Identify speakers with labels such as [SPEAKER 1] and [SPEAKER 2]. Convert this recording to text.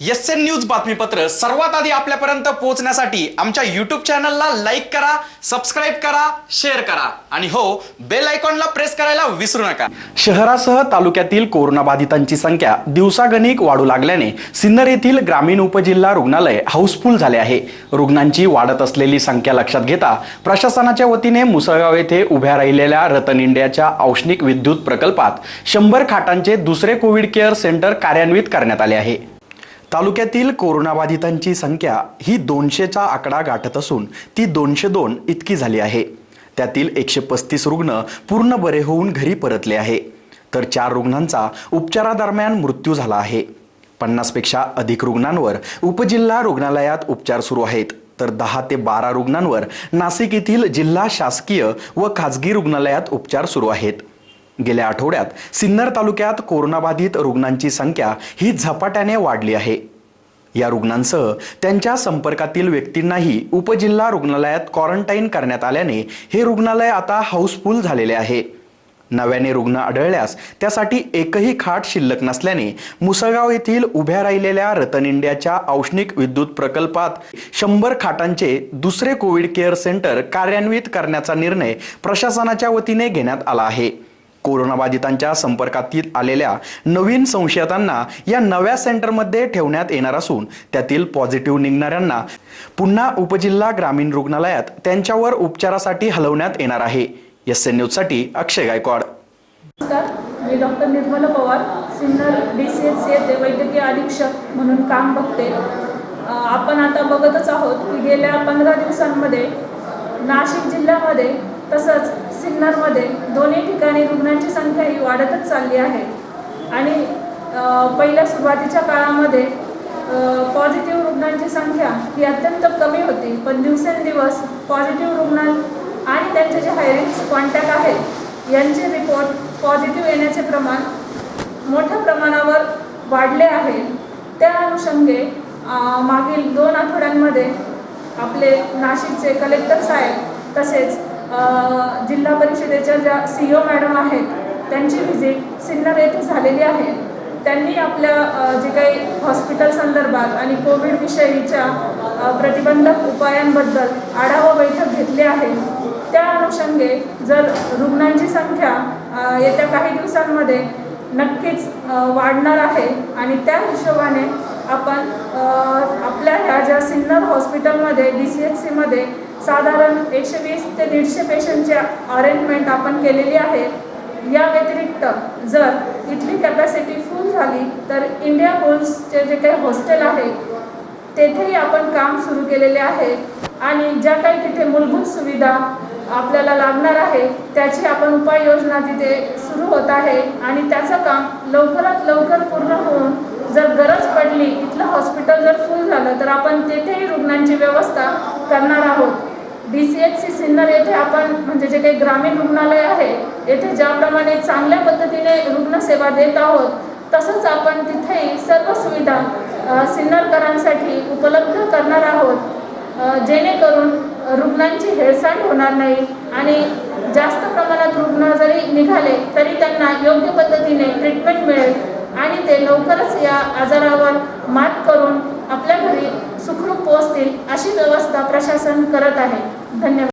[SPEAKER 1] S N news बातमीपत्र सर्वात आधी आपल्यापर्यंत पोहोचण्यासाठी आमच्या युट्यूब चॅनलला लाईक करा सबस्क्राईब करा शेअर करा. आणि हो बेल आयकॉनला प्रेस करायला विसरू नका. शहरासह तालुक्यातील कोरोनाबाधितांची संख्या दिवसागणिक वाढू लागल्याने सिन्नर येथील ग्रामीण उपजिल्हा रुग्णालय हाऊसफुल झाले आहे. रुग्णांची वाढत असलेली संख्या लक्षात घेता प्रशासनाच्या वतीने मुसळगाव येथे उभ्या राहिलेल्या रतन इंडियाच्या औष्णिक विद्युत प्रकल्पात शंभर खाटांचे दुसरे कोविड केअर सेंटर कार्यान्वित करण्यात आले आहे. तालुक्यातील कोरोनाबाधितांची संख्या ही दोनशेचा आकडा गाठत असून ती दोनशे दोन इतकी झाली आहे. त्यातील एकशे पस्तीस रुग्ण पूर्ण बरे होऊन घरी परतले आहे. तर चार रुग्णांचा उपचारादरम्यान मृत्यू झाला आहे. पन्नासपेक्षा अधिक रुग्णांवर उपजिल्हा रुग्णालयात उपचार सुरू आहेत. तर दहा ते बारा रुग्णांवर नाशिक येथील जिल्हा शासकीय व खाजगी रुग्णालयात उपचार सुरू आहेत. गेल्या आठवड्यात सिन्नर तालुक्यात कोरोनाबाधित रुग्णांची संख्या ही झपाट्याने वाढली आहे. या रुग्णांसह त्यांच्या संपर्कातील व्यक्तींनाही उपजिल्हा रुग्णालयात क्वारंटाईन करण्यात आल्याने हे रुग्णालय आता हाऊसफुल झालेले आहे. नव्याने रुग्ण आढळल्यास त्यासाठी एकही खाट शिल्लक नसल्याने मुसळगाव येथील उभ्या राहिलेल्या रतन इंडियाच्या औष्णिक विद्युत प्रकल्पात शंभर खाटांचे दुसरे कोविड केअर सेंटर कार्यान्वित करण्याचा निर्णय प्रशासनाच्या वतीने घेण्यात आला आहे. कोरोनाबाधितांच्या संपर्कातील आलेल्या नवीन संशयितांना या नव्या सेंटरमध्ये ठेवण्यात येणार असून त्यातील पॉझिटिव्ह निघणाऱ्यांना पुन्हा उपजिल्हा ग्रामीण रुग्णालयात त्यांच्यावर उपचारासाठी हलवण्यात येणार आहे. एस एन न्यूजसाठी अक्षय गायकवाड.
[SPEAKER 2] नमस्कार मी doctor Nirmala Pawar Sinnar D C H C येथे वैद्यकीय अधीक्षक म्हणून काम बघते. आपण आता बघतच आहोत की गेल्या पंधरा दिवसांमध्ये नाशिक जिल्ह्यामध्ये तसंच सिन्नरमध्ये दोन्ही ठिकाणी रुग्णांची संख्या ही वाढतच चालली आहे. आणि पहिल्या सुरुवातीच्या काळामध्ये पॉझिटिव्ह रुग्णांची संख्या ही अत्यंत कमी होती पण दिवसेंदिवस पॉझिटिव्ह रुग्णां आणि त्यांचे जे हायरिंग कॉन्टॅक्ट आहेत यांचे रिपोर्ट पॉझिटिव्ह येण्याचे प्रमाण मोठ्या प्रमाणावर वाढले आहे. त्या अनुषंगे मागील दोन आठवड्यांमध्ये आपले नाशिकचे कलेक्टर साहेब तसेच जिल्हा परिषदेच्या ज्या सी ओ मॅडम आहेत त्यांची व्हिजिट सिन्नर येथे झालेली आहे. त्यांनी आपल्या जे काही हॉस्पिटल संदर्भात आणि कोविडविषयीच्या प्रतिबंधक उपायांबद्दल आढावा बैठक घेतली आहे. त्या अनुषंगे जर रुग्णांची संख्या येत्या काही दिवसांमध्ये नक्कीच वाढणार आहे आणि त्या हिशोबाने आपण आपल्या ह्या ज्या सिन्नर हॉस्पिटलमध्ये डी सी एच सीमध्ये साधारण एकशे वीस ते दीडशे पेशंटची अरेंजमेंट आपण केलेली आहे. या व्यतिरिक्त जर इथली कॅपॅसिटी फुल झाली तर इंडिया बुल्सचे जे काही हॉस्टेल आहे तेथेही आपण काम सुरू केलेले आहे. आणि ज्या काही तिथे मूलभूत सुविधा आपल्याला लागणार आहे त्याची आपण उपाययोजना तिथे सुरू होत आहे. आणि त्याचं काम लवकरात लवकर पूर्ण होऊन जर गरज पडली इथलं हॉस्पिटल जर फुल झालं तर आपण तेथेही रुग्णांची व्यवस्था करणार आहोत. D C H C Sinnar येथे आपण म्हणजे जे काही ग्रामीण रुग्णालय आहे येथे ज्याप्रमाणे चांगल्या पद्धतीने रुग्णसेवा देत आहोत तसंच आपण तिथेही सर्व सुविधा सिन्नरकरांसाठी उपलब्ध करणार आहोत. जेणेकरून रुग्णांची हेळसांड होणार नाही आणि जास्त प्रमाणात रुग्ण जरी निघाले तरी त्यांना योग्य पद्धतीने ट्रीटमेंट मिळेल आणि ते लवकरच या आजारावर मात करून आपल्या घरी सुखरूप पोहोचतील अशी व्यवस्था प्रशासन करत आहे. धन्यवाद.